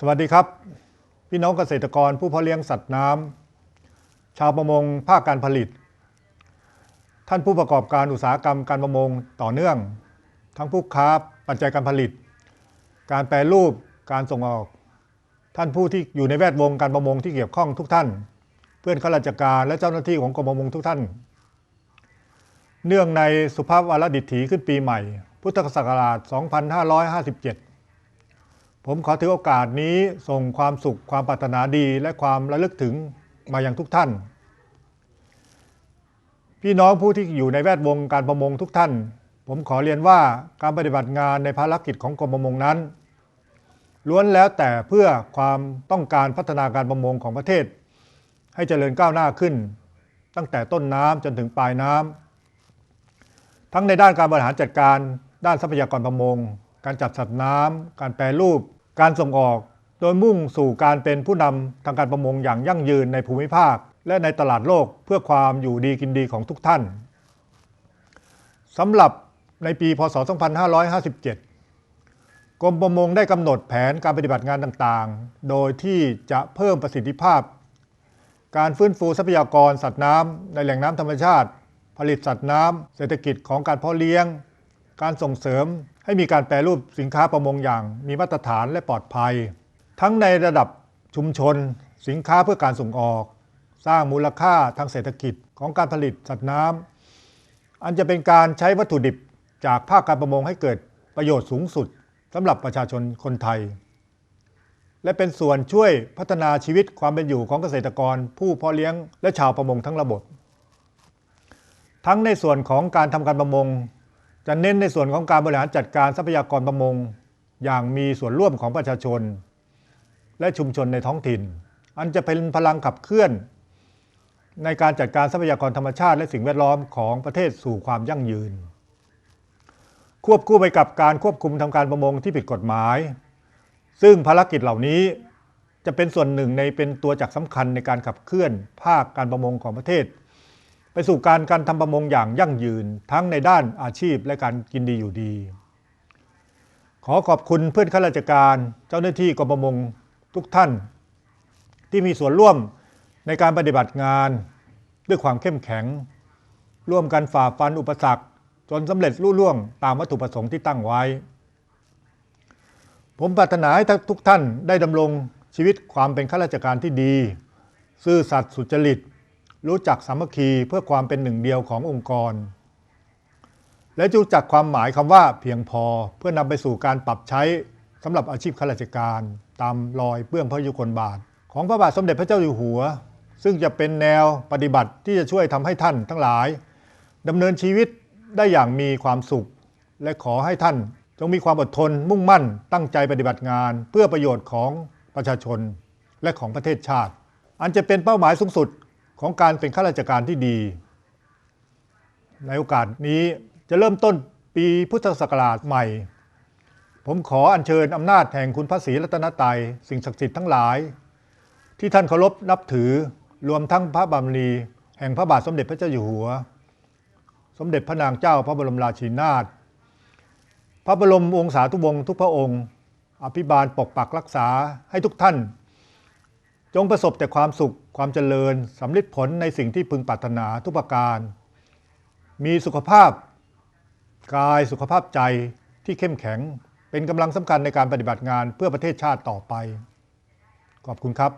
สวัสดีครับ พี่น้องเกษตรกรผู้เพาะเลี้ยงสัตว์น้ำชาวประมงภาคการผลิต ท่านผู้ประกอบการอุตสาหกรรมการประมงต่อเนื่อง ทั้งผู้ค้าปัจจัยการผลิต การแปรรูปการส่งออก ท่านผู้ที่อยู่ในแวดวงการประมงที่เกี่ยวข้องทุกท่าน เพื่อนข้าราชการและเจ้าหน้าที่ของกรมประมงทุกท่าน เนื่องในสุภาพวาระดิถีขึ้นปีใหม่ พุทธศักราช 2557 ผมขอถือโอกาสนี้ส่งความสุขความปรารถนาดีและความระลึกถึงมายังทุกท่าน พี่น้องผู้ที่อยู่ในแวดวงการประมงทุกท่าน ผมขอเรียนว่าการปฏิบัติงานในภารกิจของกรมประมงนั้น ล้วนแล้วแต่เพื่อความต้องการพัฒนาการประมงของประเทศ ให้เจริญก้าวหน้าขึ้น ตั้งแต่ต้นน้ำจนถึงปลายน้ำทั้งในด้านการบริหารจัดการ ด้านทรัพยากรประมงการจับสัตว์น้ำ การแปรรูป การส่งออก โดยมุ่งสู่การเป็นผู้นำทางการประมงอย่างยั่งยืนในภูมิภาค และในตลาดโลกเพื่อความอยู่ดีกินดีของทุกท่านสำหรับในปี พศ 2557 กรมประมงได้กำหนดแผนการปฏิบัติงานต่างๆ โดยที่จะเพิ่มประสิทธิภาพ การฟื้นฟูทรัพยากรสัตว์น้ำในแหล่งน้ำธรรมชาติ ผลิตสัตว์น้ำเศรษฐกิจของการเพาะเลี้ยง การส่งเสริมให้มีการแปรรูปสินค้าประมงอย่าง มีมาตรฐานและปลอดภัย ทั้งในระดับชุมชน สินค้าเพื่อการส่งออก สร้างมูลค่าทางเศรษฐกิจของการผลิตสัตว์น้ำอันจะเป็นการใช้วัตถุดิบจากภาคการประมงให้เกิดประโยชน์สูงสุดสำหรับประชาชนคนไทย และเป็นส่วนช่วยพัฒนาชีวิตความเป็นอยู่ของเกษตรกร ผู้เพาะเลี้ยงและชาวประมงทั้งระบบ ทั้งในส่วนของการทำการประมง จะเน้นในส่วนของการบริหารจัดการทรัพยากรประมง อย่างมีส่วนร่วมของประชาชน และชุมชนในท้องถิ่น อันจะเป็นพลังขับเคลื่อน ในการจัดการทรัพยากรธรรมชาติและสิ่งแวดล้อมของประเทศสู่ความยั่งยืน ควบคู่ไปกับการควบคุมทำการประมงที่ผิดกฎหมาย ซึ่งภารกิจเหล่านี้จะเป็นส่วนหนึ่งในเป็นตัวจักรสำคัญในการขับเคลื่อนภาคการประมงของประเทศ ไปสู่การการทำประมงอย่างยั่งยืนทั้งในด้านอาชีพและการกินดีอยู่ดี ขอขอบคุณเพื่อนข้าราชการเจ้าหน้าที่กรมประมงทุกท่าน ที่มีส่วนร่วมในการปฏิบัติงานด้วยความเข้มแข็ง ร่วมกันฝ่าฟันอุปสรรค จนสำเร็จรุ่ล่วงตามวัตถุประสงค์ที่ตั้งไว้ ผมปรารถนาให้ทุกท่านได้ดำรงชีวิตความเป็นข้าราชการที่ดี ซื่อสัตย์สุจริต รู้จักสามัคคีเพื่อความเป็นหนึ่งเดียวขององค์กร และรู้จักความหมายคำว่าเพียงพอเพื่อนำไปสู่การปรับใช้สำหรับอาชีพข้าราชการ ตามรอยเปื้องพระยุคลบาท ของพระบาทสมเด็จพระเจ้าอยู่หัว ซึ่งจะเป็นแนวปฏิบัติที่จะช่วยทำให้ท่านทั้งหลายดำเนินชีวิตได้อย่างมีความสุข และขอให้ท่านจงมีความอดทนมุ่งมั่นตั้งใจปฏิบัติงาน เพื่อประโยชน์ของประชาชนและของประเทศชาติ อันจะเป็นเป้าหมายสูงสุด ของการเป็นข้าราชการที่ดี ในโอกาสนี้จะเริ่มต้นปีพุทธศักราชใหม่ ผมขออัญเชิญอำนาจแห่งคุณพระศรีรัตนตรัยสิ่งศักดิ์สิทธิ์ทั้งหลาย ที่ท่านเคารพนับถือรวมทั้งพระบารมีแห่งพระบาทสมเด็จพระเจ้าอยู่หัว สมเด็จพระนางเจ้าพระบรมราชินีนาถพระบรมวงศานุวงศ์ทุกพระองค์ อภิบาลปกปักรักษาให้ทุกท่าน จงประสบแต่ความสุขความเจริญสำลิดผลในสิ่งที่พึงปรารถนาทุกประการ มีสุขภาพกายสุขภาพใจที่เข้มแข็ง เป็นกำลังสำคัญในการปฏิบัติงานเพื่อประเทศชาติต่อไป ขอบคุณครับ